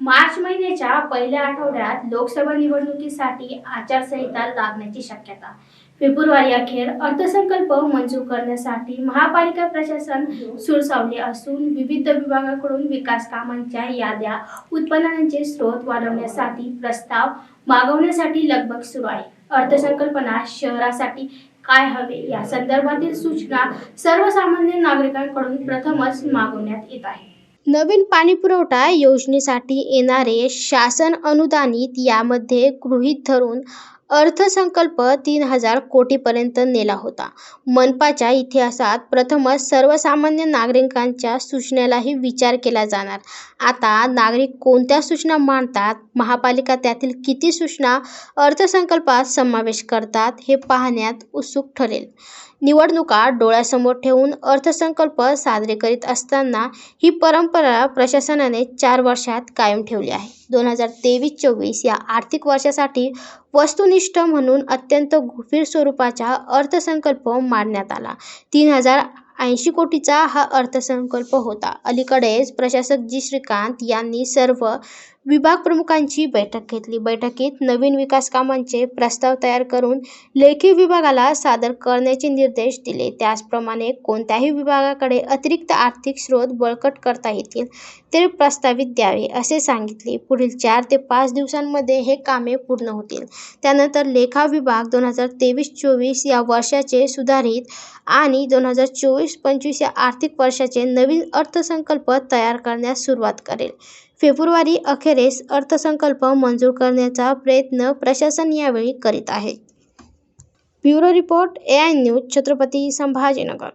मार्च महिन्याच्या पहिल्या आठवड्यात लोकसभा निवडणुकीसाठी आचारसंहिता लागण्याची शक्यता. फेब्रुवारी अखेर अर्थसंकल्प मंजूर करण्यासाठी महापालिका प्रशासन सुरसावले असून विविध विभागाकडून विकास कामांच्या याद्या उत्पन्नाचे स्रोत वाढवण्यासाठी प्रस्ताव मागवण्यासाठी लगबग सुरू आहे. अर्थसंकल्पना शहरासाठी काय हवे या संदर्भातील सूचना सर्वसामान्य नागरिकांकडून प्रथमच मागवण्यात येत आहे. नवीन पाणीपुरवठा योजनेसाठी येणारे शासन अनुदानित यामध्ये गृहीत धरून अर्थसंकल्प तीन हजार कोटीपर्यंत नेला होता. मनपाच्या इतिहासात प्रथमच सर्वसामान्य नागरिकांच्या सूचनेलाही विचार केला जाणार. आता नागरिक कोणत्या सूचना मांडतात? महापालिका त्यातील किती सूचना अर्थसंकल्पात समावेश करतात? हे पाहण्यात उत्सुक ठरेल. निवडणुका डोळ्यासमोर ठेवून अर्थसंकल्प साजरे करीत असताना ही परंपरा प्रशासनाने चार वर्षात कायम ठेवली आहे. दोन हजार तेवीस चोवीस या आर्थिक वर्षासाठी वस्तुनिष्ठ म्हणून अत्यंत गुफीर स्वरूपाचा अर्थसंकल्प मांडण्यात आला. तीन हजार ऐंशी कोटीचा हा अर्थसंकल्प होता. अलीकडेच प्रशासक जी. श्रीकांत यांनी सर्व विभाग प्रमुखांची बैठक घेतली. बैठकीत नवीन विकास कामांचे प्रस्ताव तयार करून लेखी विभागाला सादर करण्याचे निर्देश दिले. त्याचप्रमाणे कोणत्याही विभागाकडे अतिरिक्त आर्थिक स्रोत बळकट करता येतील ते प्रस्तावित द्यावे असे सांगितले. पुढील चार ते पाच दिवसांमध्ये हे कामे पूर्ण होतील. त्यानंतर लेखा विभाग दोन हजार तेवीस चोवीस या वर्षाचे सुधारित आणि दोन हजार चोवीस पंचवीस या आर्थिक वर्षाचे नवीन अर्थसंकल्प तयार करण्यास सुरुवात करेल. फेब्रुवारी अखेरीस अर्थसंकल्प मंजूर करण्याचा प्रयत्न प्रशासन यावेळी करीत आहे. Bureau report A I news Chhatrapati Sambhajinagar.